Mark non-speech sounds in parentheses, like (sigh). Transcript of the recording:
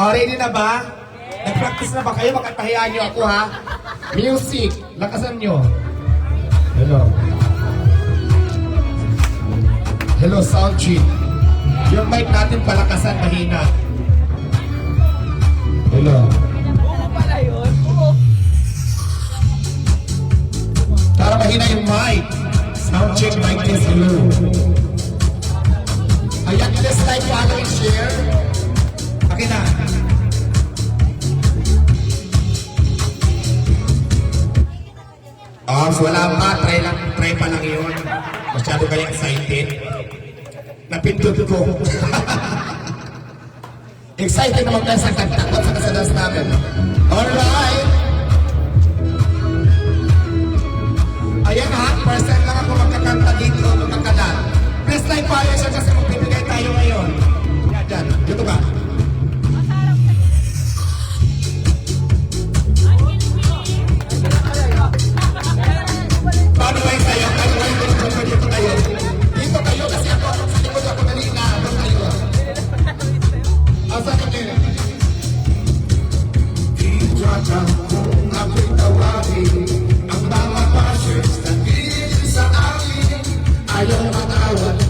Oh, ready na ba? Nag-practice na ba kayo? Makatahiyaan niyo ako ha. Music, lakasan niyo. Hello. Hello, sound check. Yung mic natin palakasan, mahina. Hello. Para mahina yung mic. Sound check, mic test, hello. Oh, wala pa. Try lang. Try pa lang yun. Masyado kayo excited. Napindot ko. (laughs) excited naman tayo sa kanta at sa kasadas namin. Alright. power.